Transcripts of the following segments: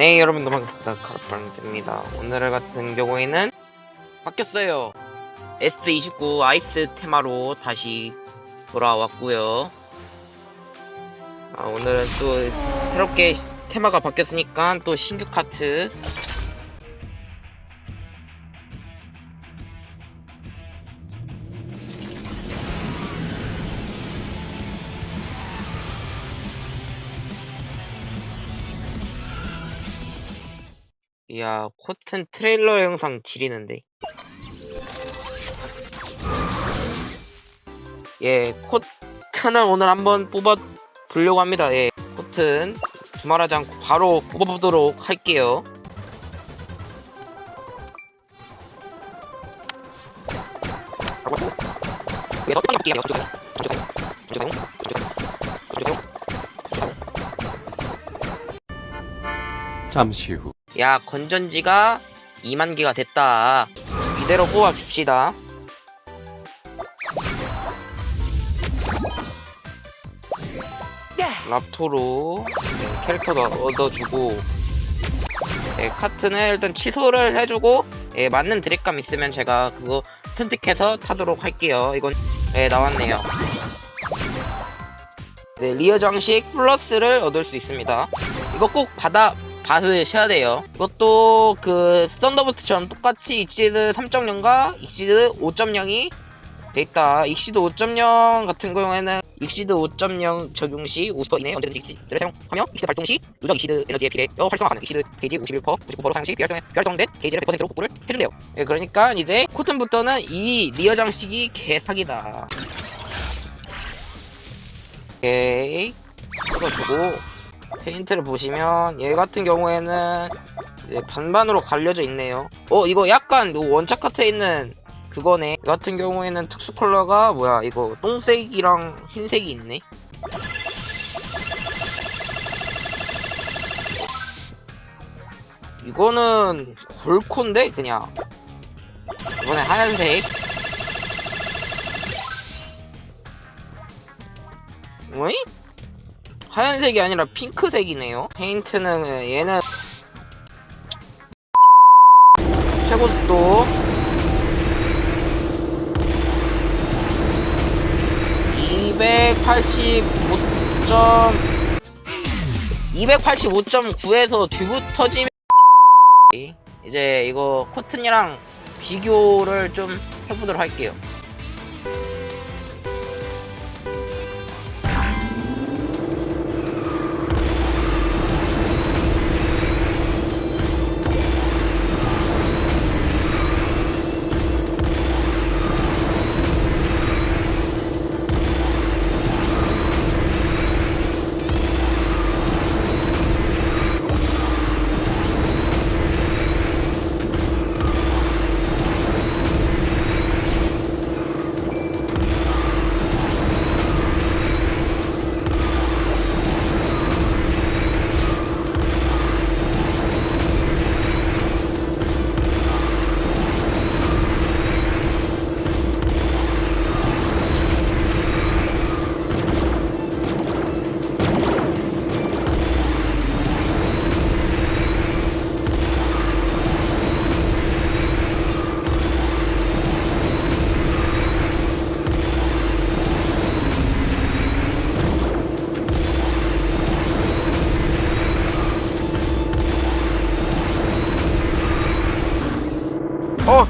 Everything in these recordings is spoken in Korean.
네 여러분들 반갑습니다. 카르팡입니다. 오늘 같은 경우에는 바뀌었어요. S29 아이스 테마로 다시 돌아왔고요. 아, 오늘은 또 새롭게 테마가 바뀌었으니까 또 신규 카트 야 코튼 트레일러 영상 지리는데. 예 코튼을 오늘 한번 뽑아 보려고 합니다. 예 코튼 두말하지 않고 바로 뽑아보도록 할게요. 예. 잠시 후 야 건전지가 2만 개가 됐다. 이대로 뽑아줍시다. 랍토로 네, 캐릭터도 얻어주고 네, 카트는 일단 취소를 해주고 예, 맞는 드립감 있으면 제가 그거 선택해서 타도록 할게요. 이건 네, 나왔네요. 네, 리어 장식 플러스를 얻을 수 있습니다. 이거 꼭 받아 받으셔야 돼요. 이것도 그 썬더부트처럼 똑같이 익시드 3.0과 익시드 5.0이 돼 있다. 익시드 5.0 같은 경우에는 익시드 5.0 적용 시 50%이내 언제든지 익시드를 사용하며 익시드 발동 시 누적 익시드 에너지에 비례하여 활성화 가능. 익시드 게이지 51%, 99% 사용 시 비활성된 게이지를 100%로 복구를 해준대요. 예, 그러니까 이제 코튼부터는 이 리어 장식이 개사기다. 오케이. 찍어주고 페인트를 보시면 얘 같은 경우에는 반반으로 갈려져 있네요. 어 이거 약간 그 원작 카트에 있는 그거네. 얘 같은 경우에는 특수 컬러가 뭐야 이거 똥색이랑 흰색이 있네. 이거는 골콘데 그냥 이번에 하얀색. 어이? 하얀색이 아니라 핑크색이네요. 페인트는 얘는 최고 속도 285점 285.9에서 듀브 터지면 이제 이거 코튼이랑 비교를 좀 해보도록 할게요.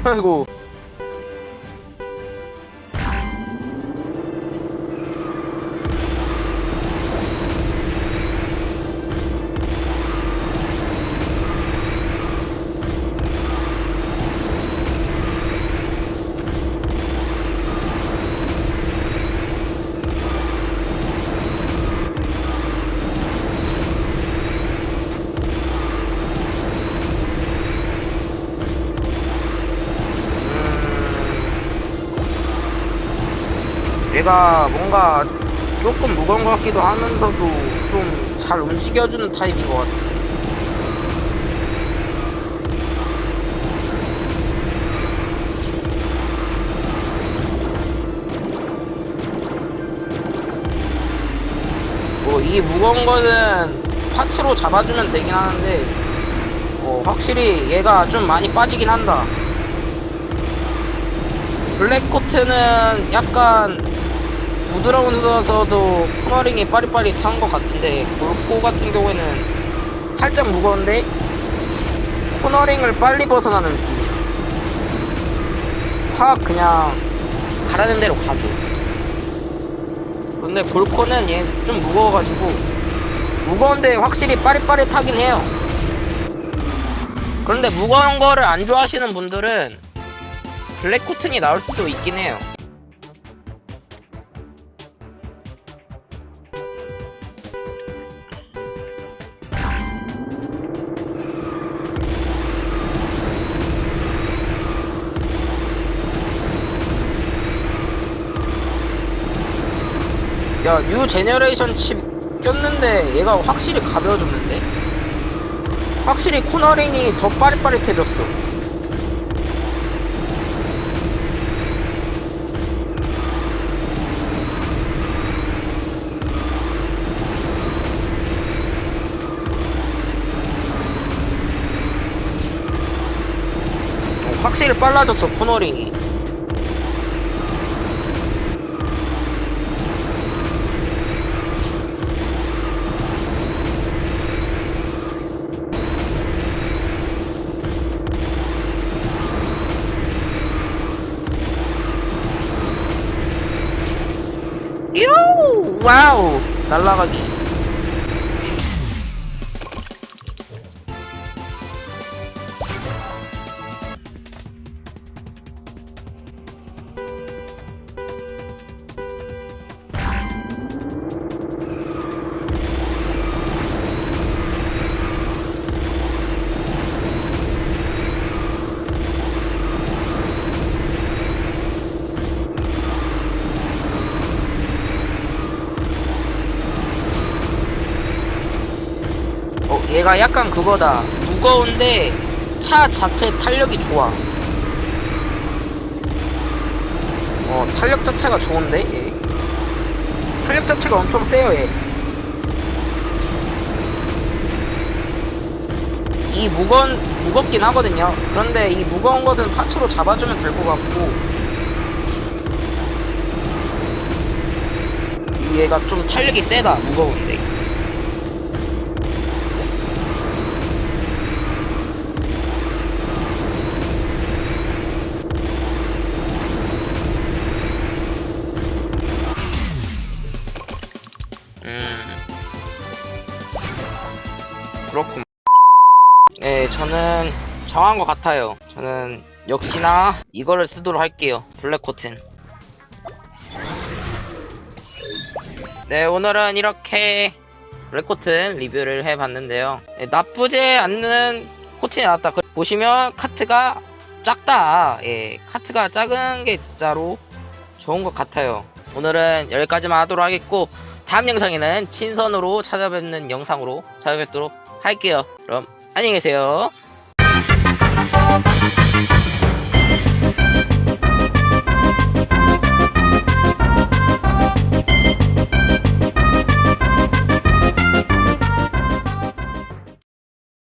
아이고. 얘가 뭔가 조금 무거운 것 같기도 하면서도 좀 잘 움직여주는 타입인 것 같아. 뭐이 무거운 거는 파츠로 잡아주면 되긴 하는데 어, 확실히 얘가 좀 많이 빠지긴 한다. 블랙코트는 약간 부드러우면서도 코너링이 빠릿빠릿한 것 같은데 골코 같은 경우에는 살짝 무거운데 코너링을 빨리 벗어나는 느낌. 확 그냥 가라는 대로 가죠. 근데 골코는 얘 좀 무거워가지고 무거운데 확실히 빠릿빠릿하긴 해요. 그런데 무거운 거를 안 좋아하시는 분들은 블랙 코튼이 나올 수도 있긴 해요. 야, 뉴 제너레이션 칩 꼈는데 얘가 확실히 가벼워졌는데? 확실히 코너링이 더 빠릿빠릿해졌어. 어, 확실히 빨라졌어, 코너링이. 와우! 날라가기. 얘가 약간 그거다. 무거운데 차 자체 탄력이 좋아. 어, 탄력 자체가 좋은데? 얘. 탄력 자체가 엄청 세요, 얘. 이 무거운, 무겁긴 하거든요. 그런데 이 무거운 것은 파츠로 잡아주면 될 것 같고. 얘가 좀 탄력이 세다, 무거운데. 그렇군. 네, 저는 정한 것 같아요. 저는 역시나 이거를 쓰도록 할게요. 블랙 코튼. 네, 오늘은 이렇게 블랙 코튼 리뷰를 해봤는데요. 네, 나쁘지 않는 코튼이 나왔다. 그- 보시면 카트가 작다. 예, 카트가 작은 게 진짜로 좋은 것 같아요. 오늘은 여기까지만 하도록 하겠고, 다음 영상에는 친선으로 찾아뵙는 영상으로 찾아뵙도록 할게요. 그럼 안녕히 계세요.